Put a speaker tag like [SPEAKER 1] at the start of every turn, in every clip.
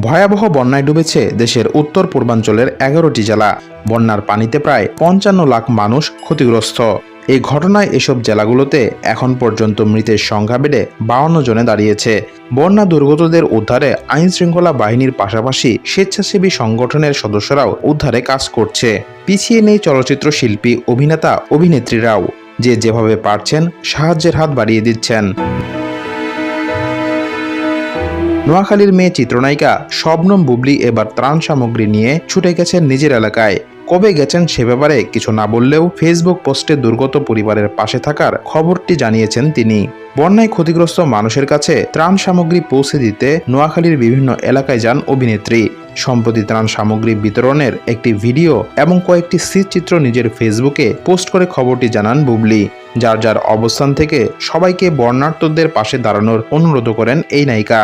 [SPEAKER 1] ভয়াবহ বন্যায় ডুবেছে দেশের উত্তর পূর্বাঞ্চলের এগারোটি জেলা। বন্যার পানিতে প্রায় পঞ্চান্ন লাখ মানুষ ক্ষতিগ্রস্ত। এই ঘটনায় এসব জেলাগুলোতে এখন পর্যন্ত মৃতের সংখ্যা বেড়ে বাউন্ন জনে দাঁড়িয়েছে। বন্যা দুর্গতদের উদ্ধারে আইন শৃঙ্খলা বাহিনীর পাশাপাশি স্বেচ্ছাসেবী সংগঠনের সদস্যরাও উদ্ধারে কাজ করছে। পিছিয়ে নেই চলচ্চিত্র শিল্পী, অভিনেতা, অভিনেত্রীরাও। যে যেভাবে পারছেন, সাহায্যের হাত বাড়িয়ে দিচ্ছেন। নোয়াখালীর মেয়ে চিত্রনায়িকা শবনম বুবলি এবার ত্রাণ সামগ্রী নিয়ে ছুটে গেছেন নিজের এলাকায়। কবে গেছেন সে ব্যাপারে কিছু না বললেও ফেসবুক পোস্টে দুর্গত পরিবারের পাশে থাকার খবরটি জানিয়েছেন তিনি। বন্যায় ক্ষতিগ্রস্ত মানুষের কাছে ত্রাণ সামগ্রী পৌঁছে দিতে নোয়াখালীর বিভিন্ন এলাকায় যান অভিনেত্রী। সম্প্রতি ত্রাণ সামগ্রী বিতরণের একটি ভিডিও এবং কয়েকটি চিত্র নিজের ফেসবুকে পোস্ট করে খবরটি জানান বুবলি। যার যার অবস্থান থেকে সবাইকে বর্ণার্থদের পাশে দাঁড়ানোর অনুরোধ করেন এই নায়িকা।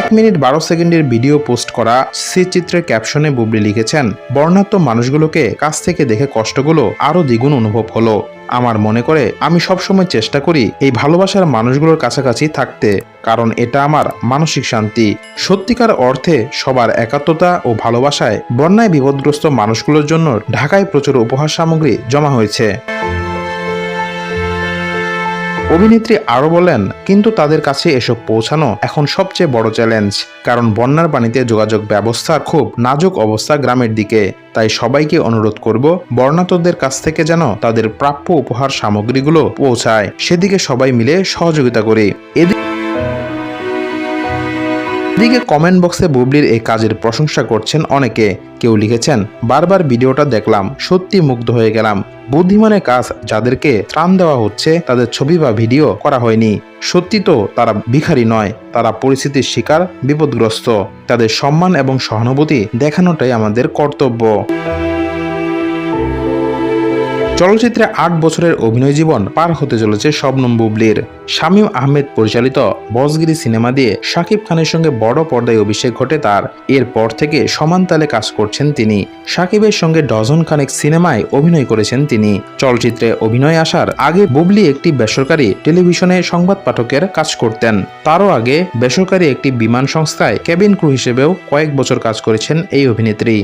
[SPEAKER 1] এক মিনিট বারো সেকেন্ডের ভিডিও পোস্ট করা সে চিত্রের ক্যাপশনে বুবলি লিখেছেন বর্ণাঢ্য মানুষগুলোকে কাছ থেকে দেখে কষ্টগুলো আরও দ্বিগুণ অনুভব হলো। আমার মনে করে আমি সবসময় চেষ্টা করি এই ভালোবাসার মানুষগুলোর কাছাকাছি থাকতে, কারণ এটা আমার মানসিক শান্তি। সত্যিকার অর্থে সবার একাত্মতা ও ভালোবাসায় বন্যায় বিপদগ্রস্ত মানুষগুলোর জন্য ঢাকায় প্রচুর উপহার সামগ্রী জমা হয়েছে। অভিনেত্রী আরও বলেন, কিন্তু তাদের কাছে এসব পৌঁছানো এখন সবচেয়ে বড় চ্যালেঞ্জ, কারণ বন্যার পানিতে যোগাযোগ ব্যবস্থার খুব নাজুক অবস্থা গ্রামের দিকে। তাই সবাইকে অনুরোধ করব, বর্ণাতদের কাছ থেকে যেন তাদের প্রাপ্য উপহার সামগ্রীগুলো পৌঁছায়। সেদিকে সবাই মিলে সহযোগিতা করি। এদিকে এদিকে কমেন্ট বক্সে বুবলির এই কাজের প্রশংসা করছেন অনেকে। কেউ লিখেছেন, বারবার ভিডিওটা দেখলাম, সত্যি মুগ্ধ হয়ে গেলাম। বুদ্ধিমানের কাজ যাদেরকে ত্রাণ দেওয়া হচ্ছে, তাদের ছবি বা ভিডিও করা হয়নি। সত্যি তো তারা ভিখারি নয়, তারা পরিস্থিতির শিকার, বিপদগ্রস্ত। তাদের সম্মান এবং সহানুভূতি দেখানোটাই আমাদের কর্তব্য। চলচ্চিত্রে আট বছরের অভিনয় জীবন পার হতে চলেছে শবনম বুবলির। শামীম আহমেদ পরিচালিত বসগিরি সিনেমা দিয়ে শাকিব খানের সঙ্গে বড় পর্দায় অভিষেক ঘটে তার। এরপর থেকে সমান তালে কাজ করছেন তিনি। শাকিবের সঙ্গে ডজন খানেক সিনেমায় অভিনয় করেছেন তিনি। চলচ্চিত্রে অভিনয় আসার আগে বুবলি একটি বেসরকারি টেলিভিশনে সংবাদ পাঠকের কাজ করতেন। তারও আগে বেসরকারি একটি বিমান সংস্থায় কেবিন ক্রু হিসেবেও কয়েক বছর কাজ করেছেন এই অভিনেত্রী।